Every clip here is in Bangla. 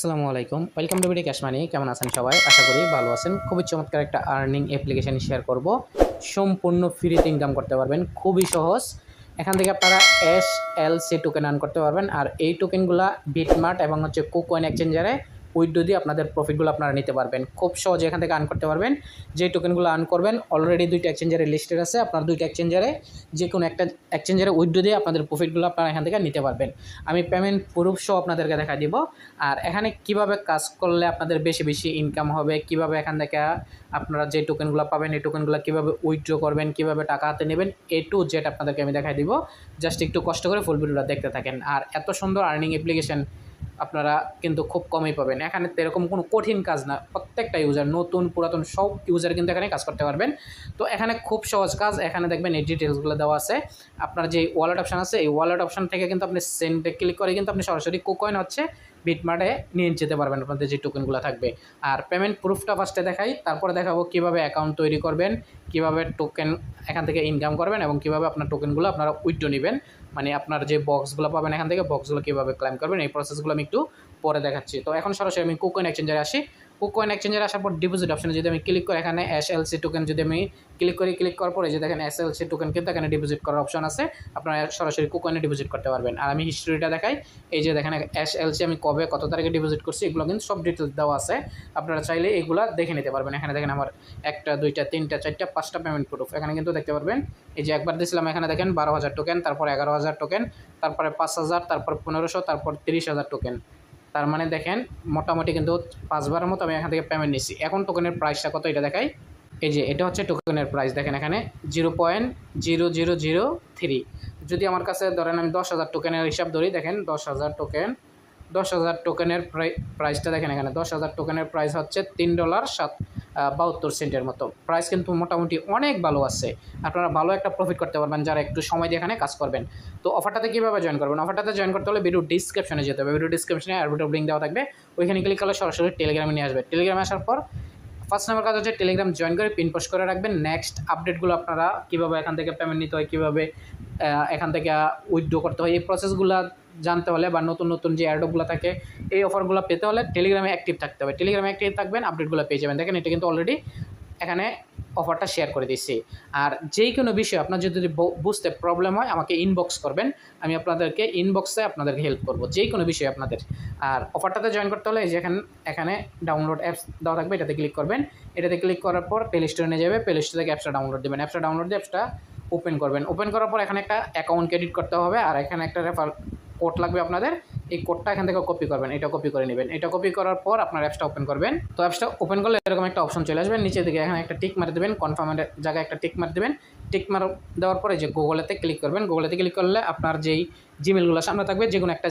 আসসালামু আলাইকুম। ওয়েলকাম টু বিডি ক্যাশমানি কেমন আছেন সবাই? আশা করি ভালো আছেন। খুবই চমৎকার একটা আর্নিং অ্যাপ্লিকেশান শেয়ার করব। সম্পূর্ণ ফ্রিতে ইনকাম করতে পারবেন। খুবই সহজ। এখান থেকে আপনারা S L C token earn করতে পারবেন। আর এই টোকেনগুলো বিটমার্ট এবং হচ্ছে কুকয়েন এক্সচেঞ্জারে উইডো দিয়ে আপনাদের প্রফিটগুলো আপনারা নিতে পারবেন। খুব সহজে এখান থেকে আর্ন করতে পারবেন। যে টোকেনগুলো আর্ন করবেন অলরেডি দুইটা এক্সচেঞ্জারে লিস্টেড আছে। আপনার দুইটা এক্সচেঞ্জারে যে কোনো একটা এক্সচেঞ্জারে উইডো দিয়ে আপনাদের প্রফিটগুলো আপনারা এখান থেকে নিতে পারবেন। আমি পেমেন্ট প্রুফ সহ আপনাদেরকে দেখা দিব। আর এখানে কীভাবে কাজ করলে আপনাদের বেশি বেশি ইনকাম হবে, কীভাবে এখান থেকে আপনারা যে টোকেনগুলো পাবেন, এই টোকেনগুলো কীভাবে উইথড্র করবেন, কীভাবে টাকা হাতে নেবেন, এ টু জেড আপনাদেরকে আমি দেখাই দিব। জাস্ট একটু কষ্ট করে ফুল ভিডিওটা দেখতে থাকেন। আর এত সুন্দর আর্নিং অ্যাপ্লিকেশন আপনারা কিন্তু খুব কমই পাবেন। এখানে তো এরকম কোনো কঠিন কাজ না। প্রত্যেকটা ইউজার নতুন, পুরাতন সব ইউজার কিন্তু এখানে কাজ করতে পারবেন। তো এখানে খুব সহজ কাজ। এখানে দেখবেন এই ডিটেলসগুলো দেওয়া আছে। আপনার যে ওয়ালেট অপশান আছে, এই ওয়ালেট অপশান থেকে কিন্তু আপনি সেন্ডে ক্লিক করে কিন্তু আপনি সরাসরি কোকয়েন হচ্ছে বিটমার্টে নিয়ে যেতে পারবেন আপনাদের যে টোকেনগুলো থাকবে। আর পেমেন্ট প্রুফটা ফার্স্টে দেখাই, তারপরে দেখাবো কীভাবে অ্যাকাউন্ট তৈরি করবেন, কীভাবে টোকেন এখান থেকে ইনকাম করবেন এবং কীভাবে আপনার টোকেনগুলো আপনারা উইথড্র নেবেন। মানে আপনার যে বক্সগুলো পাবেন এখান থেকে বক্সগুলো কীভাবে ক্লাইম করবেন, এই প্রসেসগুলো আমি একটু পরে দেখাচ্ছি। তো এখন সরাসরি আমি কুকয়েন এক্সচেঞ্জারে আসি। কুকয়েন এক্সচেঞ্জারে আসার পর ডিপোজিট অপশনে যদি আমি ক্লিক করি, এখানে এস এল সি টোকেন যদি আমি ক্লিক করি ক্লিক করার পরে যে দেখেন এস এল সি টোকেন কিন্তু এখানে ডিপোজিট করার অপশন আছে, আপনারা সরাসরি কুকয়েনে ডিপোজিট করতে পারবেন। আর আমি হিস্ট্রিটা দেখাই, এই যে দেখেন এস এল সি আমি কবে, কত তারিখে ডিপোজিট করছি, এগুলো কিন্তু সব ডিটেলস দেওয়া আছে। আপনারা চাইলে এগুলো দেখে নিতে পারবেন। এখানে দেখেন আমার একটা, দুইটা, তিনটা, চারটা, পাঁচটা পেমেন্ট প্রুফ এখানে কিন্তু দেখতে পারবেন, এই যে একবার দিয়েছিলাম এখানে দেখেন বারো হাজার টোকেন তারপর এগারো হাজার টোকেন তারপরে পাঁচ হাজার, তারপর পনেরোশো, তারপর তিরিশ হাজার টোকেন তার মানে দেখেন, মোটামুটি কিন্তু পাঁচবারের মতো আমি এখান থেকে পেমেন্ট নিচ্ছি এখন টোকেনের প্রাইসটা কত এটা দেখাই। এই যে, এটা হচ্ছে টোকেনের প্রাইস দেখেন এখানে zero point zero zero zero three যদি আমার কাছে ধরেন আমি দশ হাজার টোকেনের হিসাব ধরি, দেখেন দশ হাজার টোকেন দশ হাজার টোকেনের প্রাইসটা দেখেন এখানে। দশ হাজার টোকেনের প্রাইস হচ্ছে তিন ডলার সাত বাহাত্তর সেন্টের মতো। প্রাইস কিন্তু মোটামুটি অনেক ভালো আছে। আপনারা ভালো একটা প্রফিট করতে পারবেন যারা একটু সময় দিয়ে এখানে কাজ করবেন। তো অফারটাতে কীভাবে জয়েন করবেন? অফারটাতে জয়েন করতে হলে ভিডিও ডিসক্রিপশনে যেতে হবে। ভিডিও ডিসক্রিপশনে অ্যাডভোটার লিঙ্ক দেওয়া থাকবে। ওইখানে ক্লিক করলে সরাসরি টেলিগ্রামে নিয়ে আসবে। টেলিগ্রামে আসার পর ফার্স্ট নাম্বার কাজ হচ্ছে টেলিগ্রাম জয়েন করে পিন পোস্ট করে রাখবেন। নেক্সট আপডেটগুলো আপনারা কীভাবে এখান থেকে পেমেন্ট নিতে হয়, কীভাবে এখান থেকে উইথড্র করতে হয়, এই প্রসেসগুলো জানতে হলে বা নতুন নতুন যে অ্যাডগুলো থাকে, এই অফারগুলো পেতে হলে টেলিগ্রামে অ্যাক্টিভ থাকতে হবে। টেলিগ্রামে অ্যাক্টিভ থাকবেন আপডেটগুলো পেয়ে যাবেন। দেখেন, এটা কিন্তু অলরেডি এখানে অফারটা শেয়ার করে দিচ্ছি আর যেই কোনো বিষয়ে আপনার যদি বুঝতে প্রবলেম হয়, আমাকে ইনবক্স করবেন। আমি আপনাদেরকে ইনবক্সে আপনাদেরকে হেল্প করব যেই কোনো বিষয়ে আপনাদের। আর অফারটাতে জয়েন করতে হলে যেখানে এখানে ডাউনলোড অ্যাপস দেওয়া থাকবে, এটাতে ক্লিক করবেন। এটাতে ক্লিক করার পর প্লে স্টোরে নিয়ে যাবে। প্লে স্টোর থেকে অ্যাপসটা ডাউনলোড দেবেন। অ্যাপসটা ডাউনলোড দিয়ে অ্যাপসটা ওপেন করবেন। ওপেন করার পর এখানে একটা অ্যাকাউন্ট ক্রেডিট করতে হবে। আর এখানে একটা রেফার কোড লাগবে আপনাদের, এই কোডটা এখান থেকে কপি করবেন, এটা কপি করে নেবেন। এটা কপি করার পর আপনার অ্যাপসটা ওপেন করবেন। তো অ্যাপসটা ওপেন করলে এরকম একটা অপশন চলে আসবেন নিচে দিকে এখানে একটা টিক মারে দেবেন কনফার্মের জায়গায় একটা টিক মারে দেবেন। টিক মার দেওয়ার পরে যে গুগলেতে ক্লিক করবেন গুগলেতে ক্লিক করলে আপনার যেই জিমেলগুলো সামনে থাকবে যে কোনো একটা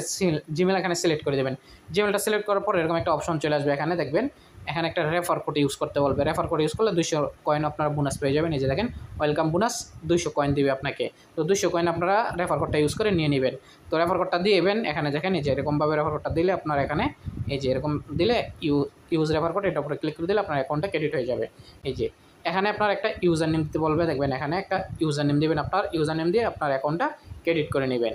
জিমেল এখানে সিলেক্ট করে দেবেন। জিমেলটা সিলেক্ট করার পর এরকম একটা অপশন চলে আসবে এখানে, দেখবেন। এখানে একটা রেফার কোড ইউজ করতে বলবে। রেফার কোড ইউজ করলে দুশো কয়েন আপনার বোনাস পেয়ে যাবেন। যে দেখেন ওয়েলকাম বোনাস দুশো কয়েন দিবে আপনাকে। তো দুশো কয়েন আপনারা রেফার কোডটা ইউজ করে নিয়ে নেবেন। তো রেফার কোডটা দিয়েবেন এখানে দেখেন, এই যে এরকমভাবে রেফার কোডটা দিলে আপনার এখানে, এই যে এরকম দিলে ইউ ইউজ রেফার কোড এটার উপরে ক্লিক করে দিলে আপনার অ্যাকাউন্টটা ক্রেডিট হয়ে যাবে। এই যে, এখানে আপনার একটা ইউজার নেম দিতে বলবে। দেখবেন, এখানে একটা ইউজার নেম দেবেন আপনার। ইউজার নেম দিয়ে আপনার অ্যাকাউন্টটা ক্রেডিট করে নেবেন।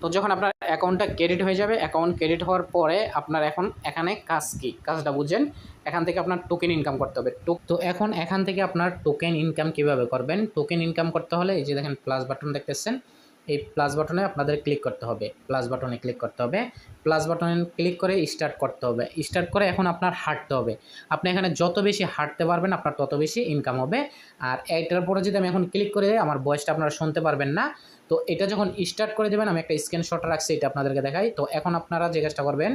তো যখন আপনার অ্যাকাউন্টটা ক্রেডিট হয়ে যাবে অ্যাকাউন্ট ক্রেডিট হওয়ার পরে আপনার এখন এখানে কাজ কী? কাজটা বুঝছেন? এখান থেকে আপনার টোকেন ইনকাম করতে হবে। টোক তো এখন এখান থেকে আপনার টোকেন ইনকাম কীভাবে করবেন? টোকেন ইনকাম করতে হলে এই যে দেখেন প্লাস বাটন দেখতেছেন। এই প্লাস বাটনে আপনাদের ক্লিক করতে হবে। প্লাস বাটনে ক্লিক করতে হবে। প্লাস বাটনে ক্লিক করে স্টার্ট করতে হবে। স্টার্ট করে এখন আপনার হাঁটতে হবে। আপনি এখানে যত বেশি হাঁটতে পারবেন, আপনার তত বেশি ইনকাম হবে। আর এইটার পরে যদি আমি এখন ক্লিক করে আমার ভয়েসটা আপনারা শুনতে পারবেন না। তো এটা যখন স্টার্ট করে দেবেন, আমি একটা স্ক্রিনশট রাখছি, এটা আপনাদেরকে দেখাই। তো এখন আপনারা যে কাজটা করবেন,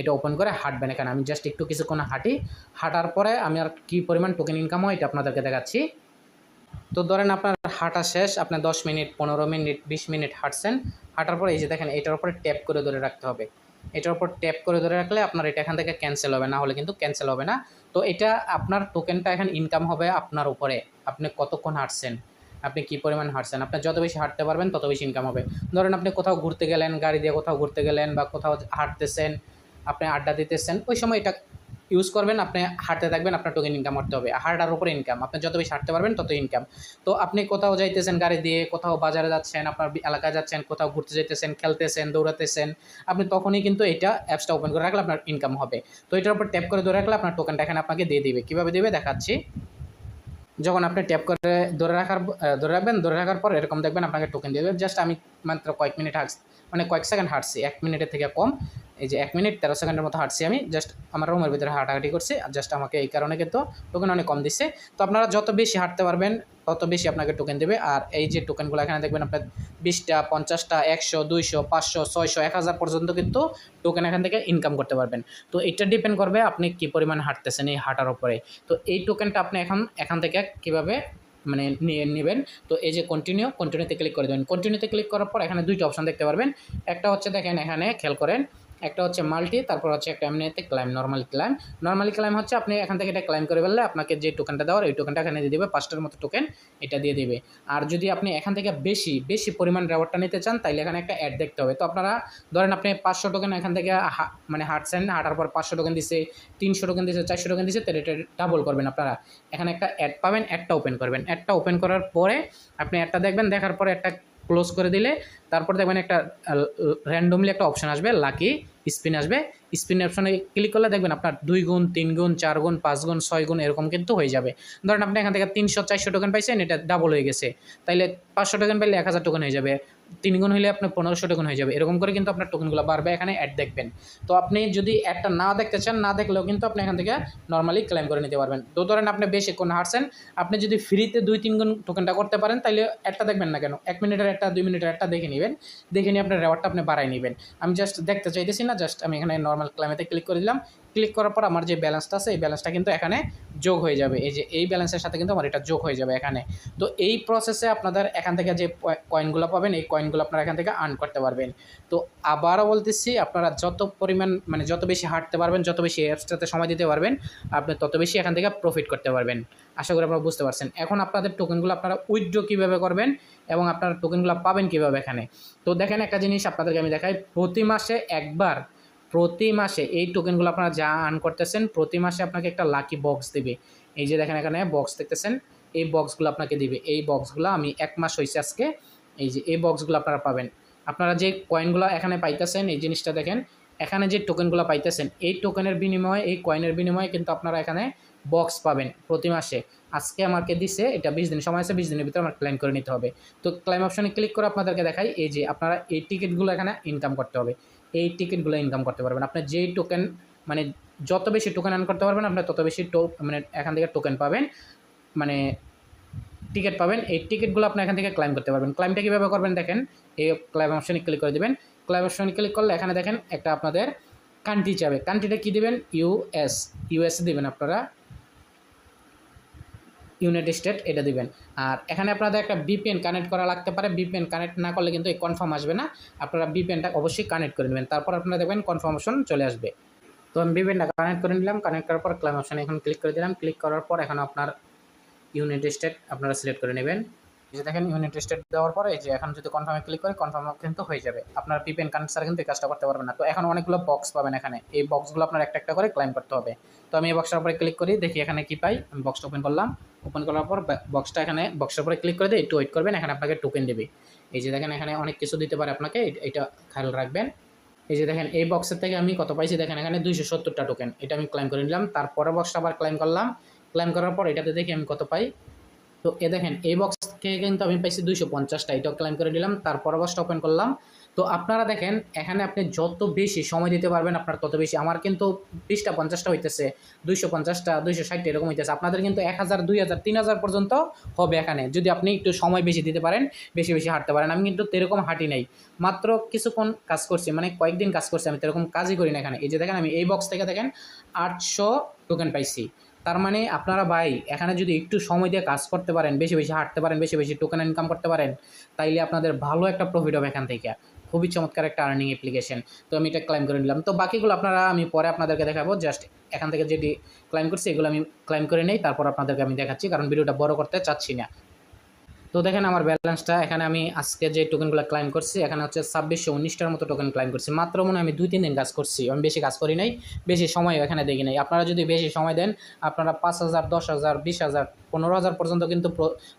এটা ওপেন করে হাঁটবেন এখানে। আমি জাস্ট একটু কিছুক্ষণ হাঁটি। হাঁটার পরে আমি আর কী পরিমাণ টোকেন ইনকাম হয়, এটা আপনাদেরকে দেখাচ্ছি। তো ধরেন আপনার হাঁটা শেষ, আপনি দশ মিনিট, পনেরো মিনিট, বিশ মিনিট হাঁটছেন, হাঁটার পরে এই যে দেখেন, এটার উপরে ট্যাপ করে ধরে রাখতে হবে। এটার উপর ট্যাপ করে ধরে রাখলে আপনার এটা এখান থেকে ক্যান্সেল হবে, না হলে কিন্তু ক্যান্সেল হবে না। তো এটা আপনার টোকেনটা এখন ইনকাম হবে আপনার উপরে, আপনি কতক্ষণ হাঁটছেন, আপনি কী পরিমাণ হাঁটছেন, আপনি যত বেশি হাঁটতে পারবেন তত বেশি ইনকাম হবে। ধরেন আপনি কোথাও ঘুরতে গেলেন, গাড়ি দিয়ে কোথাও ঘুরতে গেলেন বা কোথাও হাঁটতেছেন, আপনি আড্ডা দিতেছেন, ওই সময় এটা ইউজ করবেন, আপনি হাঁটতে থাকবেন, আপনার টোকেন ইনকাম করতে হবে। হাঁটার উপরে ইনকাম আপনি যত বেশি হাঁটতে পারবেন তত ইনকাম তো আপনি কোথাও যাইতেছেন গাড়ি দিয়ে, কোথাও বাজারে যাচ্ছেন, আপনার এলাকায় যাচ্ছেন, কোথাও ঘুরতে যাইতেছেন, খেলতেছেন, দৌড়াতেছেন, আপনি তখনই কিন্তু এটা অ্যাপসটা ওপেন করে রাখলে আপনার ইনকাম হবে। তো এটার উপর ট্যাপ করে ধরে রাখলে আপনার টোকেনটা এখানে আপনাকে দিয়ে দিবে। কীভাবে দেবে? দেখাচ্ছি। যখন আপনি ট্যাপ করে ধরে রাখার ধরে রাখবেন, ধরে রাখার পর এরকম দেখবেন আপনাকে টোকেন দিয়ে দেবে। জাস্ট আমি মাত্র কয়েক মিনিট মানে কয়েক সেকেন্ড হাঁটছি, এক মিনিটের থেকে কম। এই যে এক মিনিট, তেরো সেকেন্ডের মতো হাঁটছি আমি। জাস্ট আমার রুমের ভিতরে হাঁটাহাঁটি করছি আর জাস্ট আমাকে এই কারণে কিন্তু টোকেন অনেক কম দিচ্ছে। তো আপনারা যত বেশি হাঁটতে পারবেন, তত বেশি আপনাকে টোকেন দেবে। আর এই যে টোকেনগুলো এখানে দেখবেন আপনার বিশটা, পঞ্চাশটা, একশো, দুইশো, পাঁচশো, ছয়শো, এক হাজার পর্যন্ত কিন্তু টোকেন এখান থেকে ইনকাম করতে পারবেন। তো এটা ডিপেন্ড করবে আপনি কী পরিমাণ হাঁটতেছেন এই হাঁটার উপরে। তো এই টোকেনটা আপনি এখন, এখান থেকে কীভাবে মানে নেবেন। তো এই যে কন্টিনিউ কন্টিনিউতে ক্লিক করে দেবেন। কন্টিনিউতে ক্লিক করার পর এখানে দুইটা অপশন দেখতে পারবেন। একটা হচ্ছে দেখেন এখানে খেয়াল করেন একটা হচ্ছে মাল্টি, তারপর হচ্ছে একটা এমনিতে claim normal claim normally claim হচ্ছে আপনি এখান থেকে এটা ক্লাইম করে ফেললে আপনাকে যে টোকেনটা দেওয়ার, ওই টোকেনটা এখানে দিয়ে দেবে, পাঁচটার মতো টোকেন এটা দিয়ে দেবে। আর যদি আপনি এখান থেকে বেশি বেশি পরিমাণ রেওয়ার্ডটা নিতে চান, তাইলে এখানে একটা অ্যাড দেখতে হবে। তো আপনারা, ধরেন আপনি পাঁচশো টোকেন এখান থেকে মানে হাঁটছেন হাঁটার পর পাঁচশো টোকেন দিছে, তিনশো টোকেন দিছে, চারশো টোকেন দিছে, তাহলে এটা ডাবল করবেন আপনারা। এখানে একটা অ্যাড পাবেন অ্যাডটা ওপেন করবেন। অ্যাডটা ওপেন করার পরে আপনি অ্যাডটা দেখবেন, দেখার পরে একটা ক্লোজ করে দিলে তারপর দেখবেন একটা র্যান্ডমলি একটা অপশন আসবে লাকি স্পিন আসবে। স্পিন অপশানে ক্লিক করলে দেখবেন আপনার দুই গুণ, তিন গুণ, চার গুণ, পাঁচ গুণ, ছয় গুণ এরকম কিন্তু হয়ে যাবে। ধরেন আপনি এখান থেকে তিনশো, চারশো টোকেন পাইছেন, এটা ডাবল হয়ে গেছে। তাইলে পাঁচশো টোকেন পাইলে এক হাজার টোকেন হয়ে যাবে। তিন গুণ হলে আপনার পনেরোশো টোকেন হয়ে যাবে। এরকম করে কিন্তু আপনার টোকেনগুলো বাড়বে, এখানে অ্যাড দেখবেন। তো আপনি যদি অ্যাডটা না দেখতে চান, না দেখলেও কিন্তু আপনি এখান থেকে নর্মালি ক্লেম করে নিতে পারবেন। তো ধরেন আপনি বেশিক্ষণ হারছেন আপনি যদি ফ্রিতে দুই তিন গুণ টোকেনটা করতে পারেন তাহলে একটা দেখবেন না কেন? এক মিনিটের একটা দুই মিনিটের একটা দেখে নেবেন। দেখে নিয়ে আপনার রেওয়ার্ডটা আপনি বাড়াই নেবেন। আমি জাস্ট দেখতে চাইতেছি না জাস্ট আমি এখানে নর্মাল ক্লাইমেতে ক্লিক করে দিলাম। ক্লিক করার পর আমার যে ব্যালেন্সটা আছে, এই ব্যালেন্সটা কিন্তু এখানে যোগ হয়ে যাবে। এই যে এই ব্যালেন্সের সাথে কিন্তু আমার এটা যোগ হয়ে যাবে এখানে। তো এই প্রসেসে আপনাদের এখান থেকে যে কয়েনগুলো পাবেন, এই কয়েনগুলো আপনারা এখান থেকে আর্ন করতে পারবেন। তো আবারও বলতেছি, আপনারা যত পরিমাণ মানে যত বেশি হাঁটতে পারবেন, যত বেশি অ্যাপসটাতে সময় দিতে পারবেন, আপনি তত বেশি এখান থেকে প্রফিট করতে পারবেন। আশা করি আপনারা বুঝতে পারছেন। এখন আপনাদের টোকেনগুলো আপনারা উইথড্র কীভাবে করবেন এবং আপনারা টোকেনগুলো পাবেন কীভাবে এখানে? তো দেখেন একটা জিনিস আপনাদেরকে আমি দেখাই। প্রতি মাসে একবার, প্রতি মাসে এই টোকেনগুলো আপনারা যা আর্ন করতেছেন, প্রতি মাসে আপনাকে একটা লাকি বক্স দেবে। এই যে দেখেন এখানে বক্স দেখতেছেন, এই বক্সগুলো আপনাকে দিবে। এই বক্সগুলো আমি এক মাস হয়েছে আজকে এই যে, এই বক্সগুলো আপনারা পাবেন। আপনারা যে কয়েনগুলো এখানে পাইতেছেন, এই জিনিসটা দেখেন, এখানে যে টোকেনগুলো পাইতেছেন, এই টোকেনের বিনিময়ে, এই কয়েনের বিনিময়ে কিন্তু আপনারা এখানে বক্স পাবেন প্রতি মাসে। আজকে আমাকে দিছে, এটা বিশ দিন, সময় আছে, বিশ দিনের ভিতরে আমার ক্লেম করে নিতে হবে। তো ক্লেম অপশনে ক্লিক করে আপনাদেরকে দেখাই, এই যে আপনারা এই টিকিটগুলো এখানে ইনকাম করতে হবে। এই টিকিটগুলো ইনকাম করতে পারবেন। আপনার যেই টোকেন মানে যত বেশি টোকেন আর্ন করতে পারবেন আপনার তত বেশি টো মানে এখান থেকে টোকেন পাবেন। মানে টিকিট পাবেন, এই টিকিটগুলো আপনি এখান থেকে ক্লাইম করতে পারবেন। ক্লাইমটা কীভাবে করবেন দেখেন, এই ক্লাইম অপশনে ক্লিক করে দেবেন। ক্লাইম অপশনে ক্লিক করলে এখানে দেখেন একটা আপনাদের কান্ট্রি যাবে কান্ট্রিটা কী দেবেন? ইউএস ইউএস দেবেন আপনারা। ইউনাইটেড স্টেট এটা দিবেন। আর এখানে আপনাদের একটা বিপিএন কানেক্ট করা লাগতে পারে। বিপিএন কানেক্ট না করলে কিন্তু এই কনফার্ম আসবে না। আপনারা বিপিএনটা অবশ্যই কানেক্ট করে নেবেন। তারপর আপনারা দেখবেন কনফার্মেশন চলে আসবে। তো আমি বিপিএনটা কানেক্ট করে নিলাম। কানেক্ট করার পর ক্লাইম অপশানে এখন ক্লিক করে দিলাম। ক্লিক করার পর এখন আপনার ইউনাইটেড স্টেট আপনারা সিলেক্ট করে নেবেন। যে দেখেন ইউনাইটেড স্টেট দেওয়ার পরে যে এখন যদি কনফার্মে ক্লিক করে কনফার্ম কিন্তু হয়ে যাবে। আপনার পিপেন ছাড়া কিন্তু এই কাজটা করতে পারবেন না। তো এখন অনেকগুলো বক্স পাবেন এখানে। এই বক্সগুলো আপনার একটা একটা করে ক্লাইম করতে হবে। তো আমি এই বক্সটার উপরে ক্লিক করি, দেখি এখানে কি পাই। আমি বক্সটা ওপেন করলাম। ওপেন করার পর বক্সটা এখানে বক্সের উপরে ক্লিক করে দিয়ে একটু ওয়েট করবেন। এখানে আপনাকে টোকেন দেবে। এই যে দেখেন, এখানে অনেক কিছু দিতে পারে আপনাকে। এটা খেয়াল রাখবেন। এই যে দেখেন, এই বক্সের থেকে আমি কত পাইছি? দেখেন, এখানে দুইশো সত্তরটা টোকেন এটা আমি ক্লাইম করে নিলাম। তারপরে বক্সটা আবার ক্লাইম করলাম। ক্লাইম করার পর এটাতে দেখি আমি কত পাই। তো এ দেখেন, এই বক্স থেকে কিন্তু আমি পাইছি দুইশো পঞ্চাশটা। এটাও ক্লাইম করে নিলাম, তারপর বক্সটা ওপেন করলাম। তো আপনারা দেখেন, এখানে আপনি যত বেশি সময় দিতে পারবেন, আপনার তত বেশি। আমার কিন্তু বিশটা পঞ্চাশটা হইতেছে, দুইশো পঞ্চাশটা, দুইশো ষাটটা এরকম হইতেছে। আপনাদের কিন্তু এক হাজার, দুই হাজার, তিন হাজার পর্যন্ত হবে এখানে। যদি আপনি একটু সময় বেশি দিতে পারেন, বেশি বেশি হাঁটতে পারেন। আমি কিন্তু তেরকম হাঁটি নাই। মাত্র কিছুক্ষণ কাজ করছি মানে কয়েকদিন কাজ করছি, আমি তেরকম কাজই করি না এখানে। এই যে দেখেন, আমি এই বক্স থেকে দেখেন আটশো টোকেন পাইছি। তার মানে আপনারা ভাই, এখানে যদি একটু সময় দিয়ে কাজ করতে পারেন, বেশি বেশি হাঁটতে পারেন, বেশি বেশি টোকেন ইনকাম করতে পারেন, তাইলে আপনাদের ভালো একটা প্রফিট হবে এখান থেকে। খুবই চমৎকার একটা আর্নিং অ্যাপ্লিকেশন তো আমি এটা ক্লাইম করে নিলাম। তো বাকিগুলো আপনারা, আমি পরে আপনাদেরকে দেখাবো। জাস্ট এখান থেকে যেটি ক্লাইম করছি, এগুলো আমি ক্লাইম করে নেই। তারপর আপনাদেরকে আমি দেখাচ্ছি, কারণ ভিডিওটা বড় করতে চাচ্ছি না। তো দেখেন আমার ব্যালেন্সটা, এখানে আমি আজকে যে টোকেনগুলো ক্লাইম করছি, এখানে হচ্ছে ছাব্বিশশো উনিশটার মতো টোকেন ক্লাইম করছি। মাত্র মনে আমি দুই, তিন দিন কাজ করছি, আমি বেশি কাজ করি নাই, বেশি সময় এখানে দেখি নাই। আপনারা যদি বেশি সময় দেন, আপনারা পাঁচ হাজার, দশ হাজার, বিশ হাজার, পনেরো হাজার পর্যন্ত কিন্তু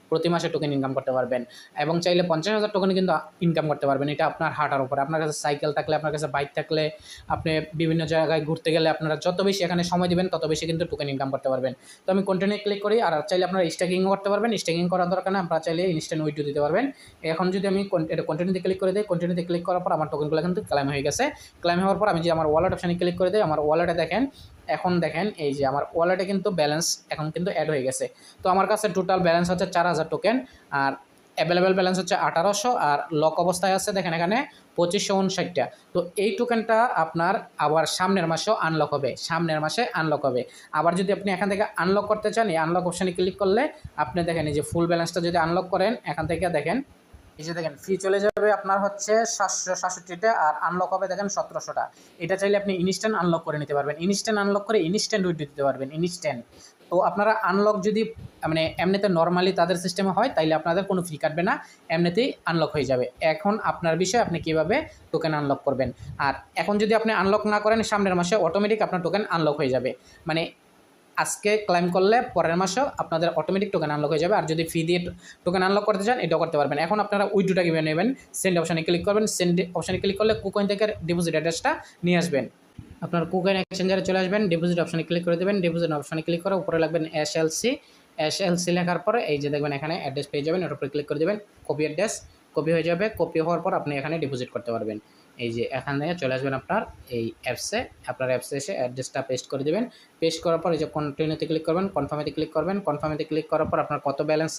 প্রতি মাসে টোকেন ইনকাম করতে পারবেন। এবং চাইলে পঞ্চাশ হাজার টোকেন কিন্তু ইনকাম করতে পারবেন, এটা আপনার হাঁটার উপরে। আপনার কাছে সাইকেল থাকলে, আপনার কাছে বাইক থাকলে, আপনি বিভিন্ন জায়গায় ঘুরতে গেলে আপনারা যত বেশি এখানে সময় দিবেন, তত বেশি কিন্তু টোকেন ইনকাম করতে পারবেন। তো আমি কন্টিনিউ ক্লিক করি, আর চাইলে আপনারা স্টেকিংও করতে পারবেন স্টেকিং করার দরকার না আপনারা চাইলে ইনস্ট্যান্ট উইড্রো দিতে পারবেন। এখন যদি আমি এটা কন্টিনিউতে ক্লিক করে দিই কন্টিনিউতে ক্লিক করার পর আমার টোকেনগুলো কিন্তু ক্লাইম হয়ে গেছে। ক্লাইম হওয়ার পর আমি যে আমার ওয়ালেট অপশানে ক্লিক করে দিই, আমার ওয়ালেটে দেখেন, এখন দেখেন এই যে আমার ওয়ালেটে কিন্তু ব্যালেন্স এখন কিন্তু অ্যাড হয়ে গেছে। তো আমার কাছে টোটাল ব্যালেন্স হচ্ছে চার হাজার টোকেন আর অ্যাভেলেবেল ব্যালেন্স হচ্ছে আঠারোশো আর লক অবস্থায় আছে দেখেন এখানে পঁচিশশো উনষাটটা। তো এই টোকেনটা আপনার আবার সামনের মাসেও আনলক হবে, সামনের মাসে আনলক হবে। আবার যদি আপনি এখান থেকে আনলক করতে চান, এই আনলক অপশানে ক্লিক করলে আপনি দেখেন এই যে ফুল ব্যালেন্সটা যদি আনলক করেন, এখান থেকে দেখেন, এই যে দেখেন ফি চলে যাবে আপনার হচ্ছে সাতশো সাতষট্টিটা আর আনলক হবে দেখেন সতেরোশোটা। এটা চাইলে আপনি ইনস্ট্যান্ট আনলক করে নিতে পারবেন। ইনস্ট্যান্ট আনলক করে ইনস্ট্যান্ট উইথ দিতে পারবেন ইনস্ট্যান্ট তো আপনারা আনলক যদি মানে এমনিতে নর্মালি তাদের সিস্টেমে হয়, তাইলে আপনাদের কোনো ফি কাটবে না, এমনিতেই আনলক হয়ে যাবে। এখন আপনার বিষয় আপনি কীভাবে টোকেন আনলক করবেন? আর এখন যদি আপনি আনলক না করেন, সামনের মাসে অটোমেটিক আপনার টোকেন আনলক হয়ে যাবে। মানে আজকে ক্লাইম করলে পরের মাসেও আপনাদের অটোমেটিক টোকেন আনলক হয়ে যাবে। আর যদি ফি দিয়ে টোকেন আনলক করতে চান, এটাও করতে পারবেন। এখন আপনারা উইডোটা কীভাবে নেবেন? সেন্ড অপশানে ক্লিক করবেন। সেন্ড অপশানে ক্লিক করলে কুকয়েন থেকে ডিপোজিট অ্যাড্রেসটা নিয়ে আসবেন। আপনার কুকয়েন এক্সচেঞ্জারে চলে আসবেন ডিপোজিট অপশানে ক্লিক করে দেবেন ডিপোজিট অপশানে ক্লিক করে উপরে লাগবেন S L C S L C লেখার পরে এই যে দেখবেন এখানে অ্যাড্রেস পেয়ে যাবেন ওর উপরে ক্লিক করে দেবেন কপি অ্যাড্রেস কপি হয়ে যাবে কপি হওয়ার পর আপনি এখানে ডিপোজিট করতে পারবেন। এই যে এখান থেকে চলে আসবেন আপনার এই অ্যাপসে আপনার অ্যাপসে এসে অ্যাড্রেসটা পেস্ট করে দেবেন। পেস্ট করার পর এই যে কন্টিনিউতে ক্লিক করবেন কনফার্মেতে ক্লিক করবেন কনফার্মেতে ক্লিক করার পর আপনার কত ব্যালেন্স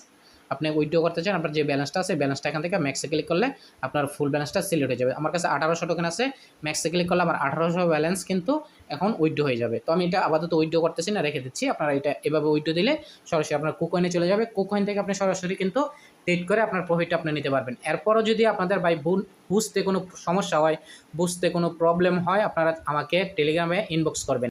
আপনি উইথড্র করতে চান, আপনার যে ব্যালেন্সটা আছে ব্যালেন্সটা এখান থেকে ম্যাক্সে ক্লিক করলে আপনার ফুল ব্যালেন্সটা সিলেক্ট হয়ে যাবে। আমার কাছে আঠারোশো টোকেন আছে ম্যাক্সে ক্লিক করলে আমার আঠারোশো ব্যালেন্স কিন্তু এখন উইথড্র হয়ে যাবে। তো আমি এটা আপাতত উইথড্র করতেছি না, রেখে দিচ্ছি। আপনারা এটা এভাবে উইথড্র দিলে সরাসরি আপনার কুকয়েনে চলে যাবে। কুকয়েন থেকে আপনি সরাসরি কিন্তু ট্রেড করে আপনার প্রফিটটা আপনি নিতে পারবেন। এরপরও যদি আপনাদের বাই বুঝতে কোনো সমস্যা হয়, বুঝতে কোনো প্রবলেম হয়, আপনারা আমাকে টেলিগ্রামে ইনবক্স করবেন।